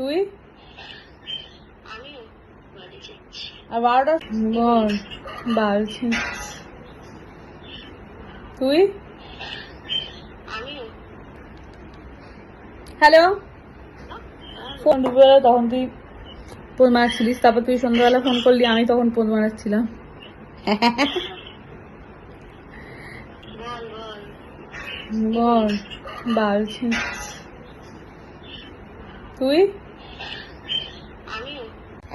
তুই? আমি আর বারোটা বাড়ছি তুই? হ্যালো? ফোন দুপুরবেলা তখন তুই তারপর তুই সন্ধ্যাবেলা ফোন করলি আমি তখন ফোন মারাচ্ছিলাম। বল বাড়ছি তুই?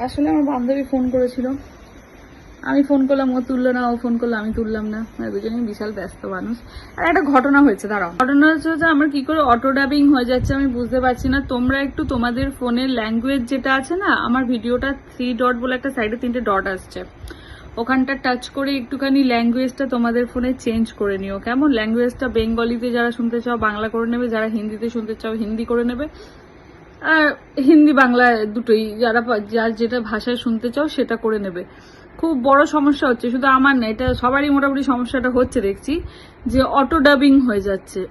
আসলে আমার বান্ধবী ফোন করেছিল। আমি ফোন করলাম, ও তুললো না, ও ফোন করল, আমি তুললাম না। মানে দুজনেই বিশাল ব্যস্ত মানুষ। আর একটা ঘটনা হয়েছে, দাঁড়াও। ঘটনা হচ্ছে যে আমার কি করে অটো ডাবিং হয়ে যাচ্ছে আমি বুঝতে পারছি না। তোমরা একটু তোমাদের ফোনের ল্যাঙ্গুয়েজ যেটা আছে না, আমার ভিডিওটা থ্রি ডট বলে একটা সাইডে তিনটে ডট আসছে। ওখানটা টাচ করে একটুখানি ল্যাঙ্গুয়েজটা তোমাদের ফোনে চেঞ্জ করে নিও। কেমন? ল্যাঙ্গুয়েজটা বেঙ্গলিতে যারা শুনতে চাও, বাংলা করে নেবে, যারা হিন্দিতে শুনতে চাও, হিন্দি করে নেবে। আর হিন্দি বাংলা দুটোই, যারা যার যেটা ভাষায় শুনতে চাও সেটা করে নেবে। খুব বড় সমস্যা হচ্ছে, শুধু আমার না, এটা সবারই মোটামুটি সমস্যাটা হচ্ছে দেখছি, যে অটো ডাবিং হয়ে যাচ্ছে।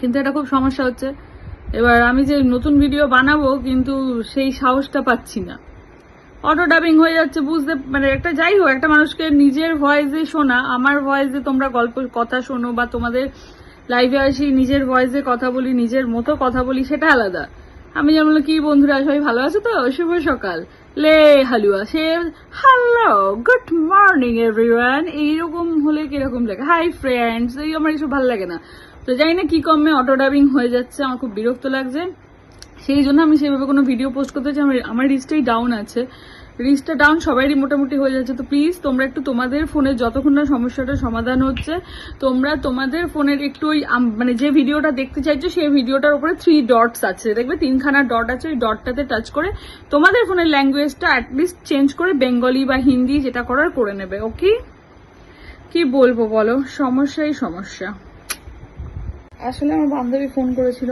কিন্তু এটা খুব সমস্যা হচ্ছে। এবার আমি যে নতুন ভিডিও বানাবো, কিন্তু সেই সাহসটা পাচ্ছি না। অটো ডাবিং হয়ে যাচ্ছে, বুঝতে মানে একটা যাই হোক, একটা মানুষকে নিজের ভয়েসে শোনা, আমার ভয়েসে তোমরা গল্প, কথা শোনো, বা তোমাদের লাইভে আসি, নিজের ভয়েসে কথা বলি, নিজের মতো কথা বলি, সেটা আলাদা। আমি যেমন কি বন্ধুরা, সবাই ভালো আছো তো? শুভ সকাল। লে, হালুয়া সে হ্যালো গুড মর্নিং এভরিওয়ান এইরকম হলে কীরকম লাগে? হাই ফ্রেন্ডস এই আমার এসব ভালো লাগে না। তো জানি না কি কমে অটো ডাবিং হয়ে যাচ্ছে, আমার খুব বিরক্ত লাগছে। সেই জন্য আমি সেভাবে কোনো ভিডিও পোস্ট করতে চাই আমার- আমার রিস্টেই ডাউন আছে। রিচটা ডাউন সবারই মোটামুটি হয়ে যাচ্ছে। তো প্লিজ তোমরা একটু তোমাদের ফোনে যতক্ষণ না সমস্যাটার সমাধান হচ্ছে, তোমরা তোমাদের ফোনের একটু ওই মানে যে ভিডিওটা দেখতে চাইছো, সেই ভিডিওটার উপরে থ্রি ডটস আছে। দেখবে তিনখানা ডট আছে, ওই ডটটাতে টাচ করে তোমাদের ফোনের ল্যাঙ্গুয়েজটা অ্যাটলিস্ট চেঞ্জ করে বেঙ্গলি বা হিন্দি যেটা করার করে নেবে ওকে কি বলব বলো? সমস্যাই সমস্যা। আসলে আমার বান্ধবী ফোন করেছিল।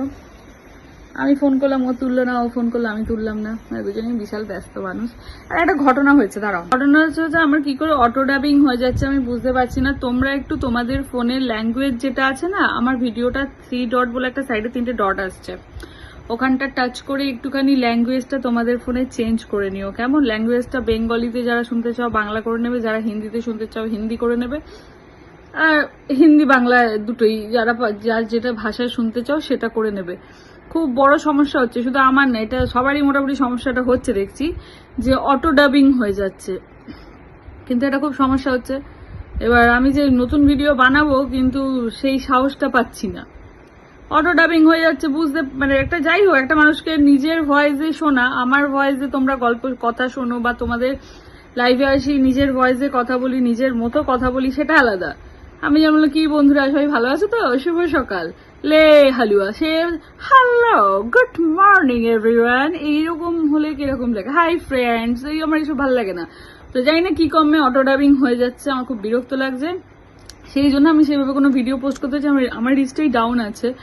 আমি ফোন করলাম, ও তুললো না, ও ফোন করল, আমি তুললাম না। মানে দুজনেই বিশাল ব্যস্ত মানুষ। আর একটা ঘটনা হয়েছে, দাঁড়াও। ঘটনা হচ্ছে যে আমার কি করে অটো ডাবিং হয়ে যাচ্ছে আমি বুঝতে পারছি না। তোমরা একটু তোমাদের ফোনের ল্যাঙ্গুয়েজ যেটা আছে না, আমার ভিডিওটা থ্রি ডট বলে একটা সাইডে তিনটে ডট আসছে। ওখানটা টাচ করে একটুখানি ল্যাঙ্গুয়েজটা তোমাদের ফোনে চেঞ্জ করে নিও। কেমন? ল্যাঙ্গুয়েজটা বেঙ্গলিতে যারা শুনতে চাও, বাংলা করে নেবে, যারা হিন্দিতে শুনতে চাও, হিন্দি করে নেবে। আর হিন্দি বাংলা দুটোই, যারা যার যেটা ভাষায় শুনতে চাও, সেটা করে নেবে। খুব বড় সমস্যা হচ্ছে, শুধু আমার না, এটা সবারই মোটামুটি সমস্যাটা হচ্ছে দেখছি, যে অটো ডাবিং হয়ে যাচ্ছে। কিন্তু এটা খুব সমস্যা হচ্ছে। এবার আমি যে নতুন ভিডিও বানাবো, কিন্তু সেই সাহসটা পাচ্ছি না। অটো ডাবিং হয়ে যাচ্ছে, বুঝতে মানে একটা যাই হোক, একটা মানুষকে নিজের ভয়েসে শোনা, আমার ভয়েসে তোমরা গল্প, কথা শোনো বা তোমাদের লাইভে আসি, নিজের ভয়েসে কথা বলি, নিজের মতো কথা বলি, সেটা আলাদা। আমি যেমন কি বন্ধুরা, সবাই ভালো আছো তো? শুভ সকাল। লে হালুয়া সে হ্যালো গুড মর্নিং এভরিওয়ান এইরকম হলে কীরকম লাগে? হাই ফ্রেন্ডস এই আমার এসব ভালো লাগে না। তো জানি না কি কমে অটো ডাবিং হয়ে যাচ্ছে, আমার খুব বিরক্ত লাগছে। সেই জন্য আমি সেভাবে কোনো ভিডিও পোস্ট করতে চাই আমার- রিচটাই ডাউন আছে।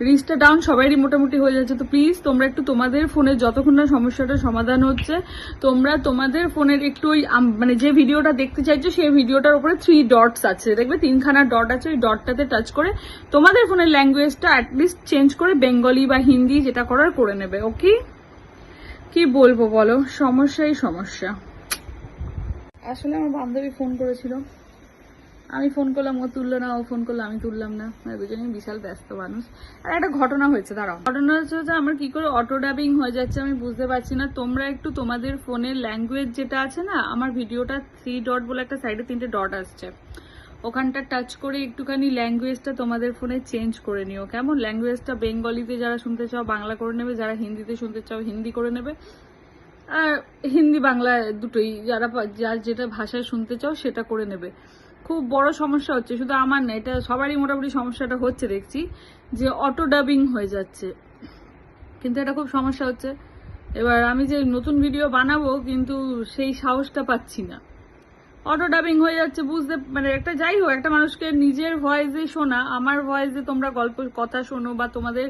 রিচটা ডাউন সবারই মোটামুটি হয়ে যাচ্ছে। তো প্লিজ তোমরা একটু তোমাদের ফোনে যতক্ষণ না সমস্যাটার সমাধান হচ্ছে, তোমরা তোমাদের ফোনের একটু ওই মানে যে ভিডিওটা দেখতে চাইছো, সেই ভিডিওটার উপরে থ্রি ডটস আছে। দেখবে তিনখানা ডট আছে, ওই ডটটাতে টাচ করে তোমাদের ফোনের ল্যাঙ্গুয়েজটা অ্যাটলিস্ট চেঞ্জ করে বেঙ্গলি বা হিন্দি যেটা করার করে নেবে ওকে কি বলব বলো? সমস্যাই সমস্যা। আসলে আমার বান্ধবী ফোন করেছিল। আমি ফোন করলাম, ও তুললো না, ও ফোন করল, আমি তুললাম না। মানে দুজনেই বিশাল ব্যস্ত মানুষ। আর একটা ঘটনা হয়েছে, দাঁড়াও। ঘটনা হচ্ছে যে আমার কি করে অটো ডাবিং হয়ে যাচ্ছে আমি বুঝতে পারছি না। তোমরা একটু তোমাদের ফোনের ল্যাঙ্গুয়েজ যেটা আছে না, আমার ভিডিওটা থ্রি ডট বলে একটা সাইডে তিনটে ডট আসছে। ওখানটা টাচ করে একটুখানি ল্যাঙ্গুয়েজটা তোমাদের ফোনে চেঞ্জ করে নিও। কেমন? ল্যাঙ্গুয়েজটা বেঙ্গলিতে যারা শুনতে চাও, বাংলা করে নেবে। যারা হিন্দিতে শুনতে চাও, হিন্দি করে নেবে। আর হিন্দি বাংলা দুটোই, যারা যার যেটা ভাষায় শুনতে চাও, সেটা করে নেবে। খুব বড় সমস্যা হচ্ছে, শুধু আমার না, এটা সবারই মোটামুটি সমস্যাটা হচ্ছে দেখছি, যে অটো ডাবিং হয়ে যাচ্ছে। কিন্তু এটা খুব সমস্যা হচ্ছে। এবার আমি যে নতুন ভিডিও বানাবো, কিন্তু সেই সাহসটা পাচ্ছি না। অটো ডাবিং হয়ে যাচ্ছে, বুঝতে মানে একটা যাই হোক, একটা মানুষকে নিজের ভয়েসে শোনা, আমার ভয়েসে তোমরা গল্প, কথা শোনো বা তোমাদের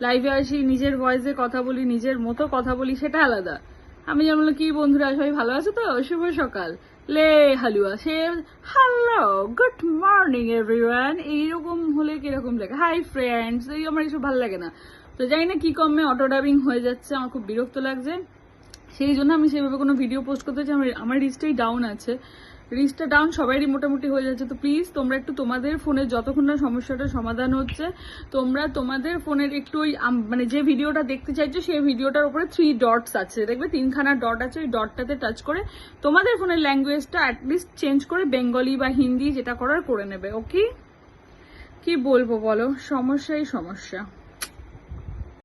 লাইভে আসি, নিজের ভয়েসে কথা বলি, নিজের মতো কথা বলি, সেটা আলাদা। আমি যেমন কি বন্ধুরা, সবাই ভালো আছো তো? শুভ সকাল। লে, হালুয়া সে হ্যালো গুড মর্নিং এভরিওয়ান এইরকম হলে কীরকম লাগে? হাই ফ্রেন্ডস এই আমার এসব ভালো লাগে না। তো তো জানি না কি কমে অটো ডাবিং হয়ে যাচ্ছে, আমার খুব বিরক্ত লাগছে। সেই জন্য আমি সেভাবে কোনো ভিডিও পোস্ট করতে চাই আমার- আমার রিচটাই ডাউন আছে। রিস্টটা ডাউন সবারই মোটামুটি হয়ে যাচ্ছে। তো প্লিজ তোমরা একটু তোমাদের ফোনে যতক্ষণ না সমস্যাটা সমাধান হচ্ছে, তোমরা তোমাদের ফোনের একটু ওই মানে যে ভিডিওটা দেখতে চাইছো, সেই ভিডিওটার উপরে থ্রি ডটস আছে। দেখবে তিনখানা ডট আছে, ওই ডটটাতে টাচ করে তোমাদের ফোনের ল্যাঙ্গুয়েজটা অ্যাটলিস্ট চেঞ্জ করে বেঙ্গলি বা হিন্দি যেটা করার করে নেবে ওকে কি বলব বলো? সমস্যাই সমস্যা।